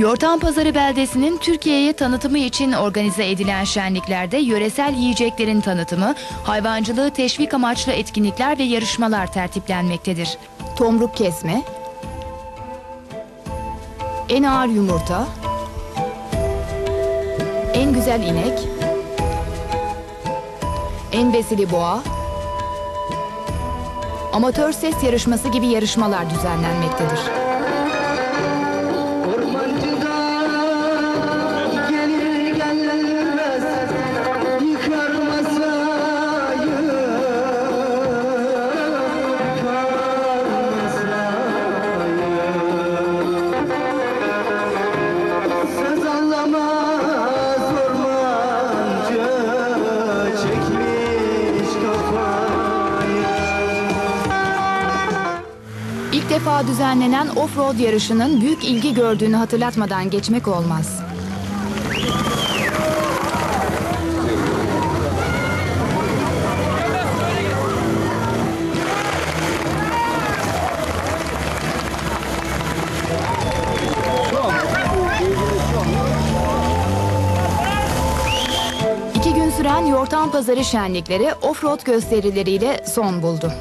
Yortan Pazarı beldesinin Türkiye'ye tanıtımı için organize edilen şenliklerde yöresel yiyeceklerin tanıtımı, hayvancılığı teşvik amaçlı etkinlikler ve yarışmalar tertiplenmektedir. Tomruk kesme, en ağır yumurta, en güzel inek, en vesili boğa, amatör ses yarışması gibi yarışmalar düzenlenmektedir. İlk defa düzenlenen off-road yarışının büyük ilgi gördüğünü hatırlatmadan geçmek olmaz. İki gün süren Yortan Pazarı şenlikleri off-road gösterileriyle son buldu.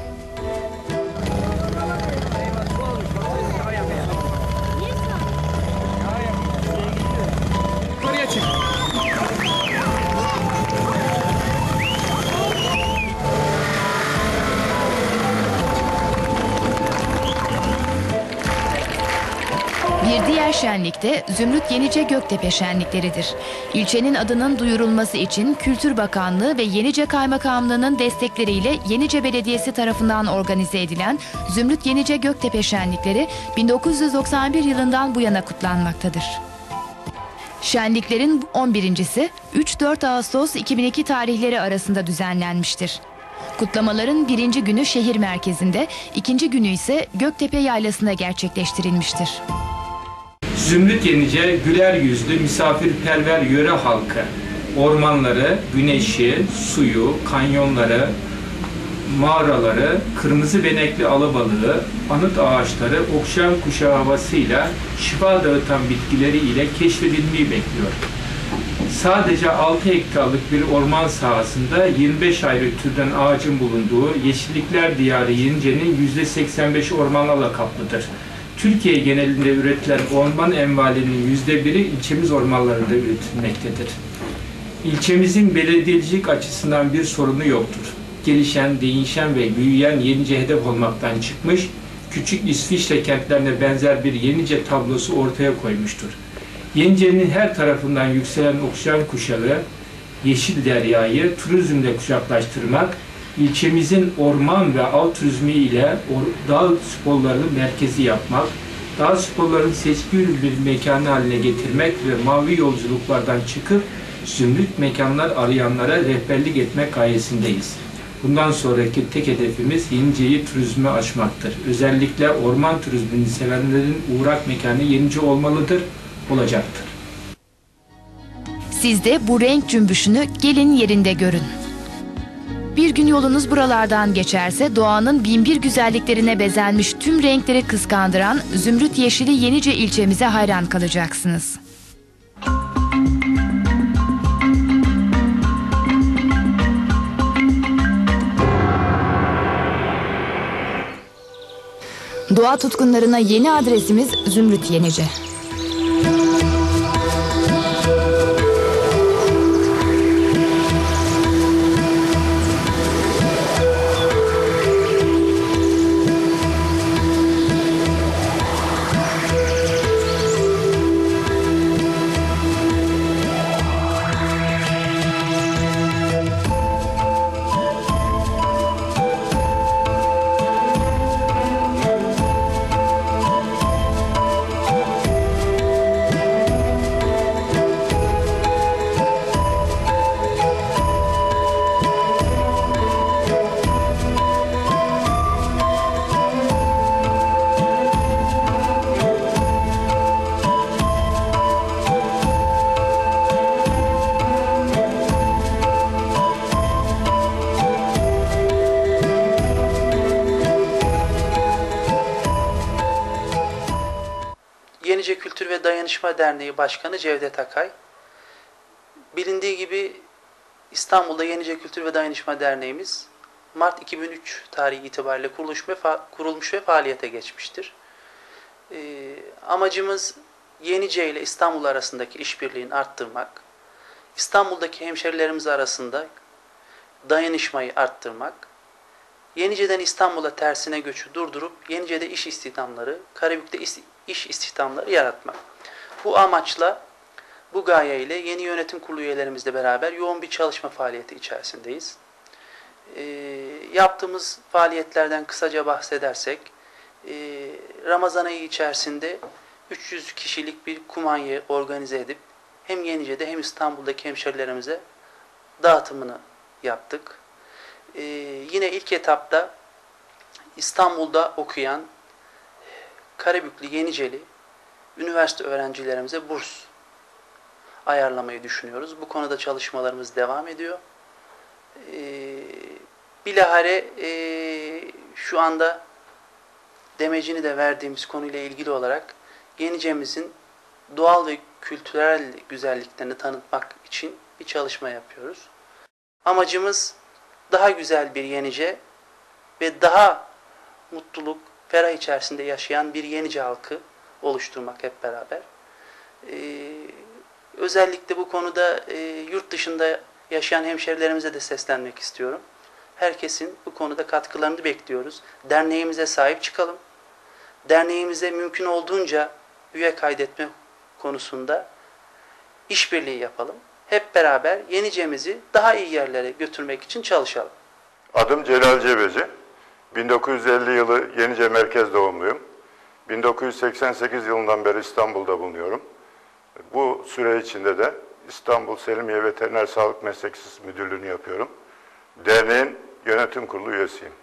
Diğer şenlik de Zümrüt Yenice Göktepe şenlikleridir. İlçenin adının duyurulması için Kültür Bakanlığı ve Yenice Kaymakamlığı'nın destekleriyle Yenice Belediyesi tarafından organize edilen Zümrüt Yenice Göktepe şenlikleri 1991 yılından bu yana kutlanmaktadır. Şenliklerin 11.si 3-4 Ağustos 2002 tarihleri arasında düzenlenmiştir. Kutlamaların birinci günü şehir merkezinde, ikinci günü ise Göktepe Yaylası'nda gerçekleştirilmiştir. Zümrüt Yenice güler yüzlü, misafirperver yöre halkı, ormanları, güneşi, suyu, kanyonları, mağaraları, kırmızı benekli alabalığı, anıt ağaçları, okşayan kuşağı havasıyla şifa dağıtan bitkileri ile keşfedilmeyi bekliyor. Sadece 6 hektarlık bir orman sahasında 25 ayrı türden ağacın bulunduğu Yeşillikler Diyarı Yenice'nin %85 ormanlarla kaplıdır. Türkiye genelinde üretilen orman envalinin yüzde biri ilçemiz ormanlarında üretilmektedir. İlçemizin belediyecilik açısından bir sorunu yoktur. Gelişen, değişen ve büyüyen Yenice hedef olmaktan çıkmış, küçük İsviçre kentlerine benzer bir Yenice tablosu ortaya koymuştur. Yenice'nin her tarafından yükselen okşayan kuşağı, yeşil deryayı turizmle kuşaklaştırmak, ilçemizin orman ve av turizmi ile dağ sporlarını merkezi yapmak, dağ sporlarını seçkin bir mekanı haline getirmek ve mavi yolculuklardan çıkıp zümrüt mekanlar arayanlara rehberlik etmek gayesindeyiz. Bundan sonraki tek hedefimiz Yenice'yi turizme açmaktır. Özellikle orman turizmini sevenlerin uğrak mekanı Yenice olmalıdır, olacaktır. Siz de bu renk cümbüşünü gelin yerinde görün. Bir gün yolunuz buralardan geçerse doğanın binbir güzelliklerine bezenmiş tüm renkleri kıskandıran Zümrüt Yeşili Yenice ilçemize hayran kalacaksınız. Doğa tutkunlarına yeni adresimiz Zümrüt Yenice. Ve Dayanışma Derneği Başkanı Cevdet Akay. Bilindiği gibi İstanbul'da Yenice Kültür ve Dayanışma Derneğimiz Mart 2003 tarihi itibariyle kuruluş ve kurulmuş ve faaliyete geçmiştir. Ee, amacımız Yenice ile İstanbul arasındaki işbirliğini arttırmak, İstanbul'daki hemşerilerimiz arasında dayanışmayı arttırmak, Yenice'den İstanbul'a tersine göçü durdurup Yenice'de iş istihdamları, Karabük'te iş istihdamları yaratmak. Bu amaçla, bu gaye ile yeni yönetim kurulu üyelerimizle beraber yoğun bir çalışma faaliyeti içerisindeyiz. Ee, yaptığımız faaliyetlerden kısaca bahsedersek, ee, Ramazan ayı içerisinde 300 kişilik bir kumanya organize edip hem Yenice'de hem İstanbul'daki hemşerilerimize dağıtımını yaptık. Ee, yine ilk etapta İstanbul'da okuyan Karabüklü, Yeniceli üniversite öğrencilerimize burs ayarlamayı düşünüyoruz. Bu konuda çalışmalarımız devam ediyor. Ee, bilahare ee, şu anda demecini de verdiğimiz konuyla ilgili olarak Yenice'mizin doğal ve kültürel güzelliklerini tanıtmak için bir çalışma yapıyoruz. Amacımız daha güzel bir Yenice ve daha mutluluk, ferah içerisinde yaşayan bir Yenice halkı oluşturmak hep beraber. Ee, özellikle bu konuda e, yurt dışında yaşayan hemşerilerimize de seslenmek istiyorum. Herkesin bu konuda katkılarını bekliyoruz. Derneğimize sahip çıkalım. Derneğimize mümkün olduğunca üye kaydetme konusunda işbirliği yapalım. Hep beraber Yenice'mizi daha iyi yerlere götürmek için çalışalım. Adım Celal Cebeci. 1950 yılı Yenice merkez doğumluyum. 1988 yılından beri İstanbul'da bulunuyorum. Bu süre içinde de İstanbul Selimiye Veteriner Sağlık Meslek Lisesi Müdürlüğü'nü yapıyorum. Derneğin yönetim kurulu üyesiyim.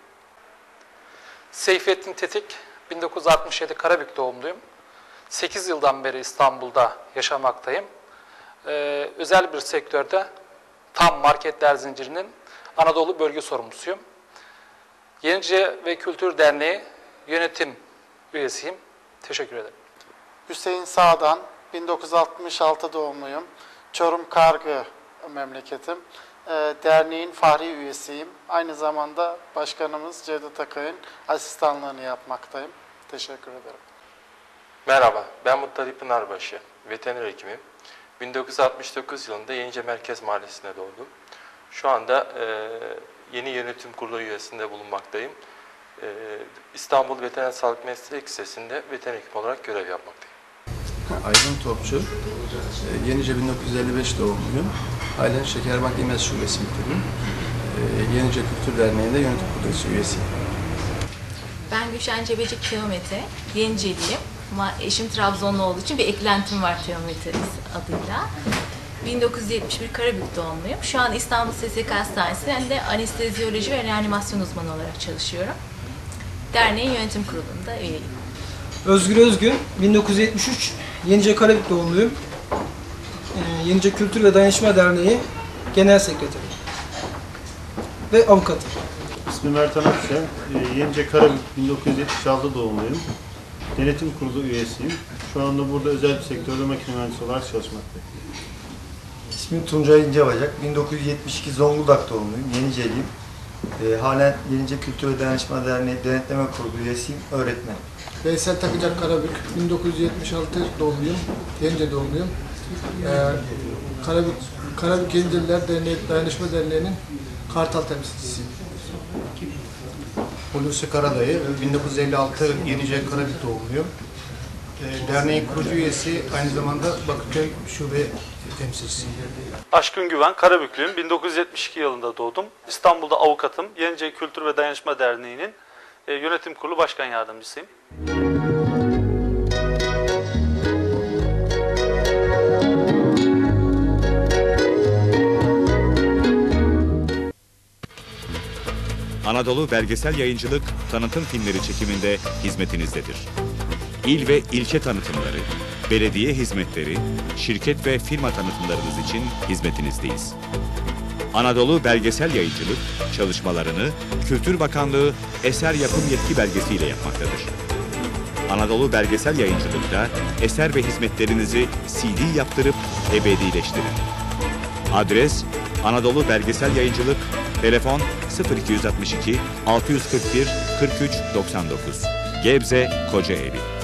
Seyfettin Tetik, 1967 Karabük doğumluyum. 8 yıldan beri İstanbul'da yaşamaktayım. Ee, özel bir sektörde tam marketler zincirinin Anadolu bölge sorumlusuyum. Yenice ve Kültür Derneği yönetim üyesiyim. Teşekkür ederim. Hüseyin Sağdan, 1966 doğumluyum. Çorum Kargı memleketim. Ee, Derneğin fahri üyesiyim. Aynı zamanda başkanımız Cevdet Akay'ın asistanlığını yapmaktayım. Teşekkür ederim. Merhaba, ben Muttalip Pınarbaşı, veteriner hekimim. 1969 yılında Yenice Merkez Mahallesi'nde doğdum. Şu anda e, yeni yönetim kurulu üyesinde bulunmaktayım. E, İstanbul Veteriner Sağlık Meslek Lisesi'nde veteriner hekim olarak görev yapmaktayım. Aydın Topçu, e, Yenice 1955 doğumluyum. Halen Şekerbank İmez Şubesi müdürüyüm. E, Yenice Kültür Derneği'nde yönetim kurulu üyesiyim. Ben Gülşen Cebeci Kilometre, Yeniceliyim. Ama eşim Trabzonlu olduğu için bir eklentim var Kilometre adıyla. 1971 Karabük doğumluyum. Şu an İstanbul SSK Hastanesi'nde anestezyoloji ve reanimasyon uzmanı olarak çalışıyorum. Derneğin yönetim kurulunda üyeyim. Özgür Özgün, 1973 Yenice Karabük doğumluyum. Ee, Yenice Kültür ve Dayanışma Derneği Genel Sekreteri ve avukatım. İsmim Ertan Akşen. Ee, Yenice Karabük 1976 doğumluyum. Denetim kurulu üyesiyim. Şu anda burada özel bir sektörde makine mühendisi olarak çalışmaktayım. İsmim Tuncay İncebacak. 1972 Zonguldak doğumluyum. Yeniceliyim. Ee, halen Yenice Kültür ve Dayanışma Derneği Denetleme Kurulu üyesiyim. Öğretmenim. Veysel Takacak Karabük, 1976 doğumluyum. Yenice doğumluyum. Ee, Karabük, Karabük Yeniceliler Derneği, Dayanışma Derneği'nin Kartal temsilcisiyim. Hulusi Karadayı, 1956 Yenice Karabük doğumluyum. E, Derneğin kurucu üyesi, aynı zamanda Bakırköy Şube temsilcisiyim. Aşkın Güven, Karabüklüyüm. 1972 yılında doğdum. İstanbul'da avukatım. Yenice Kültür ve Dayanışma Derneği'nin e, yönetim kurulu başkan yardımcısıyım. Anadolu Belgesel Yayıncılık tanıtım filmleri çekiminde hizmetinizdedir. İl ve ilçe tanıtımları, belediye hizmetleri, şirket ve firma tanıtımlarınız için hizmetinizdeyiz. Anadolu Belgesel Yayıncılık çalışmalarını Kültür Bakanlığı eser yapım yetki belgesiyle yapmaktadır. Anadolu Belgesel Yayıncılık'ta eser ve hizmetlerinizi CD yaptırıp ebedileştirin. Adres Anadolu Belgesel Yayıncılık, telefon 0262 641 43 99, Gebze, Kocaeli.